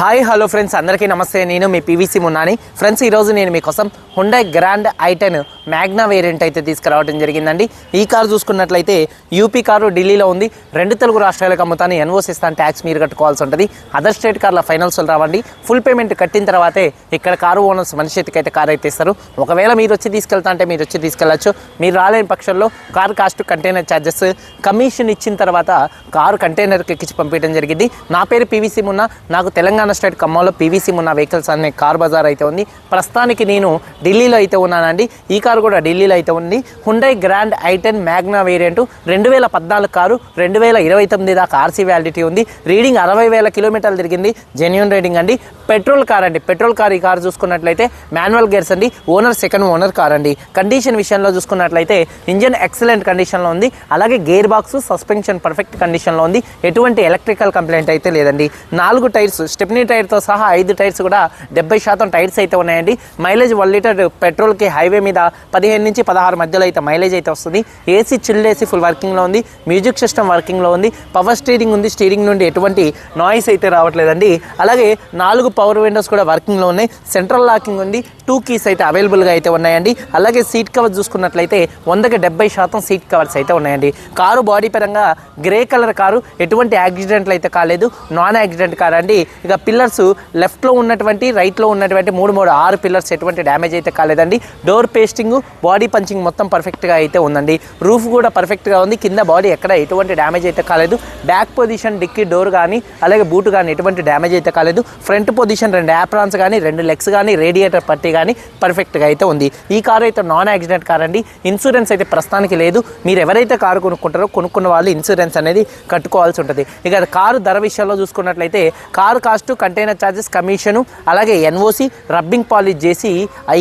Hi hello friends అందరికీ నమస్తే. నేను మీ పీవీసీ మున్నాని. ఫ్రెండ్స్ ఈరోజు నేను మీకోసం Hyundai grand i ten magna variant అయితే తీసుకురావడం జరిగిందండి. ఈ కారు చూసుకున్నట్లయితే యూపీ కారు ఢిల్లీలో ఉంది. రెండు తెలుగు రాష్ట్రాలకు అమ్ముతాను. ఎన్ఓస్ ఇస్తాను. ట్యాక్స్ మీరు కట్టుకోవాల్సి ఉంటుంది. అదర్ స్టేట్ కార్ల ఫైనల్స్ రావండి. ఫుల్ పేమెంట్ కట్టిన తర్వాతే ఇక్కడ కారు ఓనర్స్ మనిషి చేతికి అయితే కారు అయితే ఇస్తారు. ఒకవేళ మీరు వచ్చి తీసుకెళ్తా అంటే మీరు వచ్చి తీసుకెళ్ళచ్చు. మీరు రాలేని పక్షంలో car cost container charges commission ఇచ్చిన తర్వాత కారు కంటైనర్కి ఎక్కించి పంపించడం జరిగింది. నా పేరు పీవీసీ మున్నా. నాకు తెలంగాణ స్టేట్ ఖమ్మంలో పీవీసీ ఉన్న వెహికల్స్ అనే కార్ బజార్ అయితే ఉంది. ప్రస్తుతానికి నేను ఢిల్లీలో అయితే ఉన్నానండి. ఈ కారు కూడా ఢిల్లీలో అయితే ఉంది. Hyundai grand i ten Magna variant రెండు వేల పద్నాలుగు కారు రెండు వేల ఇరవై తొమ్మిది దాకా ఆర్సీ వ్యాలిడిటీ ఉంది. రీడింగ్ అరవై వేల కిలోమీటర్లు తిరిగింది. జెన్యున్ రీడింగ్ అండి. పెట్రోల్ కార్ అండి. పెట్రోల్ కార్ ఈ కార్ చూసుకున్నట్లయితే మాన్యువల్ గేర్స్ అండి. ఓనర్ సెకండ్ ఓనర్ కార్ అండి. కండిషన్ విషయంలో చూసుకున్నట్లయితే ఇంజన్ ఎక్సలెంట్ కండిషన్లో ఉంది. అలాగే గేర్ బాక్స్ సస్పెన్షన్ పర్ఫెక్ట్ కండిషన్లో ఉంది. ఎటువంటి ఎలక్ట్రికల్ కంప్లైంట్ అయితే లేదండి. నాలుగు టైర్స్ స్టెప్ని టైర్తో సహా ఐదు టైర్స్ కూడా డెబ్బై శాతం టైర్స్ అయితే ఉన్నాయండి. మైలేజ్ వన్ లీటర్ పెట్రోల్కి హైవే మీద పదిహేను నుంచి పదహారు మధ్యలో అయితే మైలేజ్ అయితే వస్తుంది. ఏసీ చిల్డ్ ఏసీ ఫుల్ వర్కింగ్లో ఉంది. మ్యూజిక్ సిస్టమ్ వర్కింగ్లో ఉంది. పవర్ స్టీరింగ్ ఉంది. స్టీరింగ్ నుండి ఎటువంటి నాయిస్ అయితే రావట్లేదండి. అలాగే నాలుగు పవర్ విండోస్ కూడా వర్కింగ్లో ఉన్నాయి. సెంట్రల్ లాకింగ్ ఉంది. టూ కీస్ అయితే అవైలబుల్గా అయితే ఉన్నాయండి. అలాగే సీట్ కవర్ చూసుకున్నట్లయితే వందకి డెబ్బై శాతం సీట్ కవర్స్ అయితే ఉన్నాయండి. కారు బాడీ పరంగా గ్రే కలర్ కారు. ఎటువంటి యాక్సిడెంట్లు అయితే కాలేదు. నాన్ యాక్సిడెంట్ కార్ అండి. ఇక పిల్లర్స్ లెఫ్ట్లో ఉన్నటువంటి రైట్లో ఉన్నటువంటి మూడు మూడు ఆరు పిల్లర్స్ ఎటువంటి డ్యామేజ్ అయితే కాలేదండి. డోర్ పేస్టింగ్ బాడీ పంచింగ్ మొత్తం పర్ఫెక్ట్గా అయితే ఉందండి. రూఫ్ కూడా పర్ఫెక్ట్గా ఉంది. కింద బాడీ ఎక్కడ ఎటువంటి డ్యామేజ్ అయితే కాలేదు. బ్యాక్ పొజిషన్ డిక్కీ డోర్ కానీ అలాగే బూట్ కానీ ఎటువంటి డ్యామేజ్ అయితే కాలేదు. ఫ్రంట్ పొజిషన్ రెండు యాప్రాన్స్ కానీ రెండు లెగ్స్ కానీ రేడియేటర్ పట్టి కానీ పర్ఫెక్ట్గా అయితే ఉంది. ఈ కారు అయితే నాన్ యాక్సిడెంట్ కార్ అండి. ఇన్సూరెన్స్ అయితే ప్రస్తుతానికి లేదు. మీరు ఎవరైతే కారు కొనుక్కుంటారో కొనుక్కున్న వాళ్ళు ఇన్సూరెన్స్ అనేది కట్టుకోవాల్సి ఉంటుంది. ఇక కారు ధర విషయంలో చూసుకున్నట్లయితే car cost container charges commission అలాగే ఎన్ఓసి రబ్బింగ్ పాలిష్ చేసి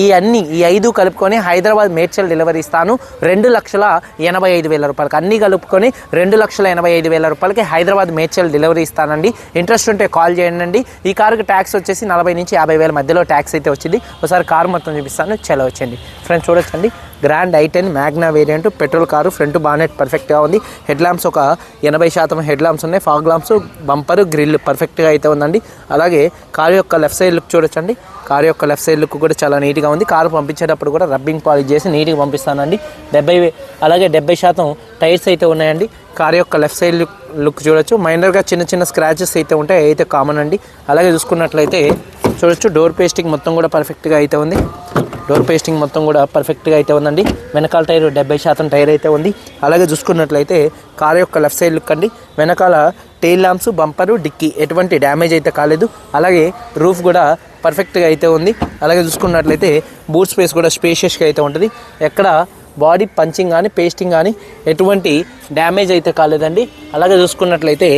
ఈ అన్ని ఈ ఐదు కలుపుకొని హైదరాబాద్ మేడ్చల్ డెలివరీ ఇస్తాను. రెండు లక్షల ఎనభై ఐదు వేల రూపాయలకి అన్ని కలుపుకొని రెండు లక్షల ఎనభై ఐదు వేల రూపాయలకి హైదరాబాద్ మేడ్చల్ డెలివరీ ఇస్తానండి. ఇంట్రెస్ట్ ఉంటే కాల్ చేయండి. ఈ కారుకి ట్యాక్స్ వచ్చేసి నలభై నుంచి యాభై వేల మధ్యలో ట్యాక్స్ అయితే వచ్చింది. ఒకసారి కారు మొత్తం చూపిస్తాను. చలో వచ్చండి ఫ్రెండ్స్ చూడొచ్చండి. Grand i ten Magna variant petrol car front bonnet పర్ఫెక్ట్గా ఉంది. హెడ్ ల్యాంప్స్ ఒక ఎనభై శాతం హెడ్ ల్యాంప్స్ ఉన్నాయి. ఫాగ్ ల్యాంప్స్ బంపర్ గ్రిల్ పర్ఫెక్ట్గా అయితే ఉందండి. అలాగే కారు యొక్క లెఫ్ట్ సైడ్ లుక్ చూడొచ్చండి. కారు యొక్క లెఫ్ట్ సైడ్ లుక్ కూడా చాలా నీట్గా ఉంది. కారు పంపించేటప్పుడు కూడా రబ్బింగ్ పాలిష్ చేసి నీట్గా పంపిస్తానండి. డెబ్బై అలాగే డెబ్బై శాతం టైర్స్ అయితే ఉన్నాయండి. కారు యొక్క లెఫ్ట్ సైడ్ లుక్ లుక్ చూడొచ్చు. మైనర్గా చిన్న చిన్న స్క్రాచెస్ అయితే ఉంటాయి. అయితే కామన్ అండి. అలాగే చూసుకున్నట్లయితే చూడొచ్చు. డోర్ పేస్టింగ్ మొత్తం కూడా పర్ఫెక్ట్గా అయితే ఉంది. డోర్ పేస్టింగ్ మొత్తం కూడా పర్ఫెక్ట్గా అయితే ఉందండి. వెనకాల టైర్ డెబ్బై శాతం టైర్ అయితే ఉంది. అలాగే చూసుకున్నట్లయితే కార్ యొక్క లెఫ్ట్ సైడ్ లుక్ అండి. వెనకాల టెయిల్ ల్యాంప్స్ బంపరు డిక్కీ ఎటువంటి డ్యామేజ్ అయితే కాలేదు. అలాగే రూఫ్ కూడా పర్ఫెక్ట్గా అయితే ఉంది. అలాగే చూసుకున్నట్లయితే బూట్ స్పేస్ కూడా స్పేషియస్గా అయితే ఉంటుంది. ఎక్కడ బాడీ పంచింగ్ కానీ పేస్టింగ్ కానీ ఎటువంటి డ్యామేజ్ అయితే కాలేదండి. అలాగే చూసుకున్నట్లయితే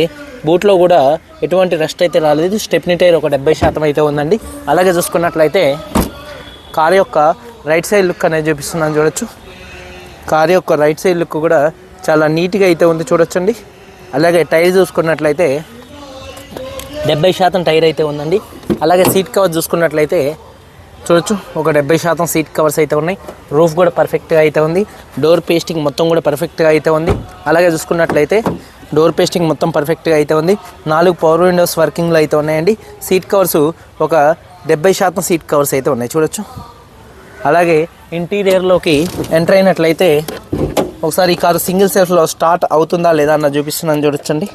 బూట్లో కూడా ఎటువంటి రెస్ట్ అయితే రాలేదు. స్టెప్ని టైర్ ఒక డెబ్బై శాతం అయితే ఉందండి. అలాగే చూసుకున్నట్లయితే కారు యొక్క రైట్ సైడ్ లుక్ అనేది చూపిస్తున్నాను చూడొచ్చు. కారు యొక్క రైట్ సైడ్ లుక్ కూడా చాలా నీట్గా అయితే ఉంది చూడొచ్చండి. అలాగే టైర్ చూసుకున్నట్లయితే డెబ్బై శాతం టైర్ అయితే ఉందండి. అలాగే సీట్ కవర్ చూసుకున్నట్లయితే చూడొచ్చు ఒక డెబ్బై శాతం సీట్ కవర్స్ అయితే ఉన్నాయి. రూఫ్ కూడా పర్ఫెక్ట్గా అయితే ఉంది. డోర్ పేస్టింగ్ మొత్తం కూడా పర్ఫెక్ట్గా అయితే ఉంది. అలాగే చూసుకున్నట్లయితే డోర్ పేస్టింగ్ మొత్తం పర్ఫెక్ట్గా అయితే ఉంది. నాలుగు పవర్ విండోస్ వర్కింగ్లో అయితే ఉన్నాయండి. సీట్ కవర్స్ ఒక డెబ్బై శాతం సీట్ కవర్స్ అయితే ఉన్నాయి. చూడొచ్చు. అలాగే ఇంటీరియర్లోకి ఎంటర్ అయినట్లయితే ఒకసారి ఈ కారు సింగిల్ సెల్ఫ్లో స్టార్ట్ అవుతుందా లేదా అన్న చూపిస్తున్నాను. చూడొచ్చండి.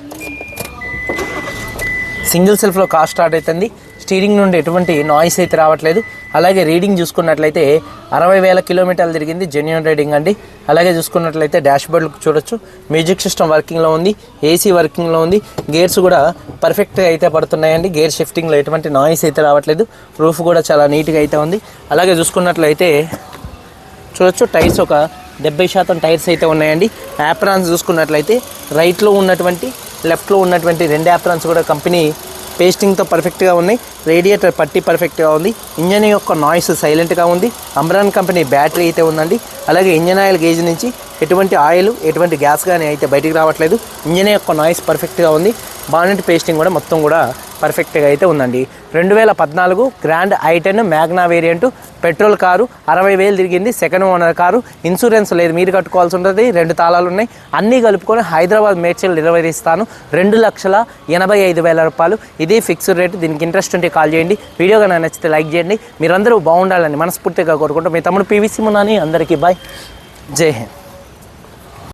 సింగిల్ సెల్ఫ్లో కార్ స్టార్ట్ అవుతుంది. స్టీరింగ్ నుండి ఎటువంటి నాయిస్ అయితే రావట్లేదు. అలాగే రీడింగ్ చూసుకున్నట్లయితే అరవై వేల కిలోమీటర్లు తిరిగింది జెన్యున్ రీడింగ్ అండి. అలాగే చూసుకున్నట్లయితే డాష్ బోర్డ్ చూడొచ్చు. మ్యూజిక్ సిస్టమ్ వర్కింగ్లో ఉంది. ఏసీ వర్కింగ్లో ఉంది. గేర్స్ కూడా పర్ఫెక్ట్గా అయితే పడుతున్నాయండి. గేర్ షిఫ్టింగ్లో ఎటువంటి నాయిస్ అయితే రావట్లేదు. రూఫ్ కూడా చాలా నీట్గా అయితే ఉంది. అలాగే చూసుకున్నట్లయితే చూడొచ్చు టైర్స్ ఒక డెబ్బై శాతం టైర్స్ అయితే ఉన్నాయండి. యాప్రాన్స్ చూసుకున్నట్లయితే రైట్లో ఉన్నటువంటి లెఫ్ట్లో ఉన్నటువంటి రెండు యాప్రాన్స్ కూడా కంపెనీ పేస్టింగ్తో పర్ఫెక్ట్గా ఉన్నాయి రేడియేటర్ పట్టి పర్ఫెక్ట్గా ఉంది ఇంజన్ యొక్క నాయిస్ సైలెంట్గా ఉంది అంబ్రాన్ కంపెనీ బ్యాటరీ అయితే ఉందండి. అలాగే ఇంజన్ ఆయిల్ గేజ్ నుంచి ఎటువంటి ఆయిల్ ఎటువంటి గ్యాస్ కానీ అయితే బయటికి రావట్లేదు. ఇంజన్ యొక్క నాయిస్ పర్ఫెక్ట్గా ఉంది బానెట్ పేస్టింగ్ కూడా మొత్తం కూడా పర్ఫెక్ట్గా అయితే ఉందండి. రెండు వేల పద్నాలుగు grand i ten Magna variant petrol car అరవై వేలు తిరిగింది. సెకండ్ ఓనర్ కారు ఇన్సూరెన్స్ లేదు. మీరు కట్టుకోవాల్సి ఉంటుంది. రెండు తాళాలు ఉన్నాయి. అన్నీ కలుపుకొని హైదరాబాద్ మేడ్చల్ నిర్వహిస్తాను. రెండు లక్షల ఎనభై ఐదు వేల రూపాయలు. ఇది ఫిక్స్డ్ రేట్. దీనికి ఇంట్రెస్ట్ ఉంటే కాల్ చేయండి. వీడియో కనుక నచ్చితే లైక్ చేయండి. మీరందరూ బాగుండాలని మనస్ఫూర్తిగా కోరుకుంటూ మీ తమ్ముడు పివిసి మునాని అందరికీ బాయ్. జై హింద్.